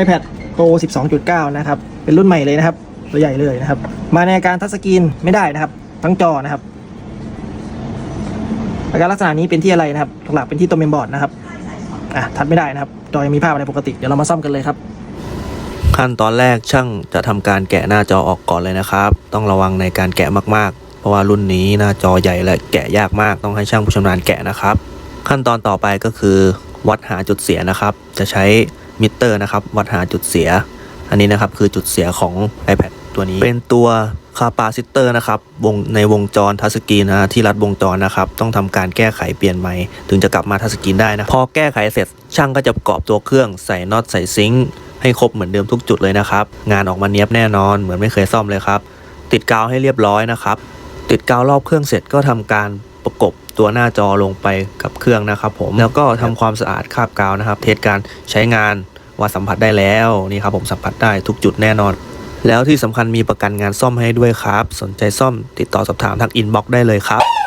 iPad Pro 12.9 นะครับ เป็นรุ่นใหม่เลยนะครับ ตัวใหญ่เลยนะครับ มาในอาการทัชสกรีนไม่ได้นะครับ ทั้งจอนะครับ อาการลักษณะนี้เป็นที่อะไรนะครับ หลักๆเป็นที่ตัวเมมบอร์ดนะครับ อะ ทัดไม่ได้นะครับ จอยังมีภาพอะไรปกติ เดี๋ยวเรามาซ่อมกันเลยครับ ขั้นตอนแรกช่างจะทำการแกะหน้าจอออกก่อนเลยนะครับ ต้องระวังในการแกะมากๆ เพราะว่ารุ่นนี้หน้าจอใหญ่และแกะยากมาก ต้องให้ช่างผู้ชำนาญแกะนะครับ ขั้นตอนต่อไปก็คือ วัดหาจุดเสียนะครับ จะใช้ มิเตอร์นะครับ วัดหาจุดเสีย อันนี้นะครับคือจุดเสียของ iPad ตัวนี้ เป็นตัวคาปาซิเตอร์นะครับวงในวงจรทัชสกรีนนะที่รัดวงจรนะครับ ต้องทำการแก้ไขเปลี่ยนใหม่ ถึงจะกลับมาทัชสกรีนได้นะ พอแก้ไขเสร็จช่างก็จะประกอบตัวเครื่องใส่น็อตใส่ซิงค์ให้ครบเหมือนเดิมทุกจุดเลยนะครับ งานออกมาเนี้ยบแน่นอนเหมือนไม่เคยซ่อมเลยครับ ติดกาวให้เรียบร้อยนะครับ ติดกาวรอบเครื่องเสร็จก็ทำการ ประกบตัวหน้าจอลงไปกับเครื่องนะครับผมแล้วก็ทำความสะอาดคราบกาวนะครับ เทสการใช้งานว่าสัมผัสได้แล้วนี่ครับผมสัมผัสได้ทุกจุดแน่นอน แล้วที่สำคัญมีประกันงานซ่อมให้ด้วยครับ สนใจซ่อมติดต่อสอบถามทางอินบ็อกซ์ได้เลยครับ